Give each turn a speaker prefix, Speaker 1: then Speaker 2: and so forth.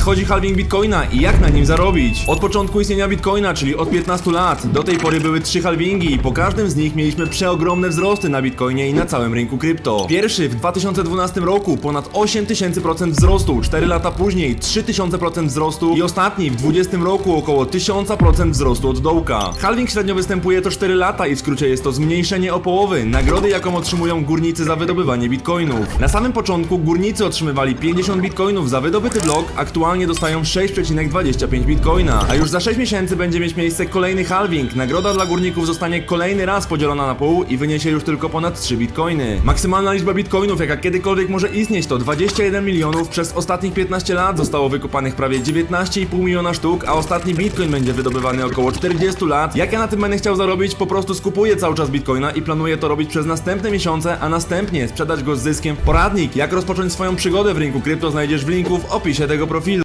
Speaker 1: Nadchodzi halving bitcoina i jak na nim zarobić? Od początku istnienia bitcoina, czyli od 15 lat, do tej pory były trzy halvingi i po każdym z nich mieliśmy przeogromne wzrosty na bitcoinie i na całym rynku krypto. Pierwszy w 2012 roku ponad 8000% wzrostu, 4 lata później 3000% wzrostu i ostatni w 2020 roku około 1000% wzrostu od dołka. Halving średnio występuje to 4 lata i w skrócie jest to zmniejszenie o połowy nagrody jaką otrzymują górnicy za wydobywanie bitcoinów. Na samym początku górnicy otrzymywali 50 bitcoinów za wydobyty blok, aktualnie dostają 6,25 bitcoina. A już za 6 miesięcy będzie mieć miejsce kolejny halving. Nagroda dla górników zostanie kolejny raz podzielona na pół i wyniesie już tylko ponad 3 bitcoiny. Maksymalna liczba bitcoinów, jaka kiedykolwiek może istnieć, to 21 milionów. Przez ostatnich 15 lat zostało wykopanych prawie 19,5 miliona sztuk, a ostatni bitcoin będzie wydobywany około 40 lat. Jak ja na tym będę chciał zarobić, po prostu skupuję cały czas bitcoina i planuję to robić przez następne miesiące, a następnie sprzedać go z zyskiem. Poradnik, jak rozpocząć swoją przygodę w rynku krypto znajdziesz w linku w opisie tego profilu.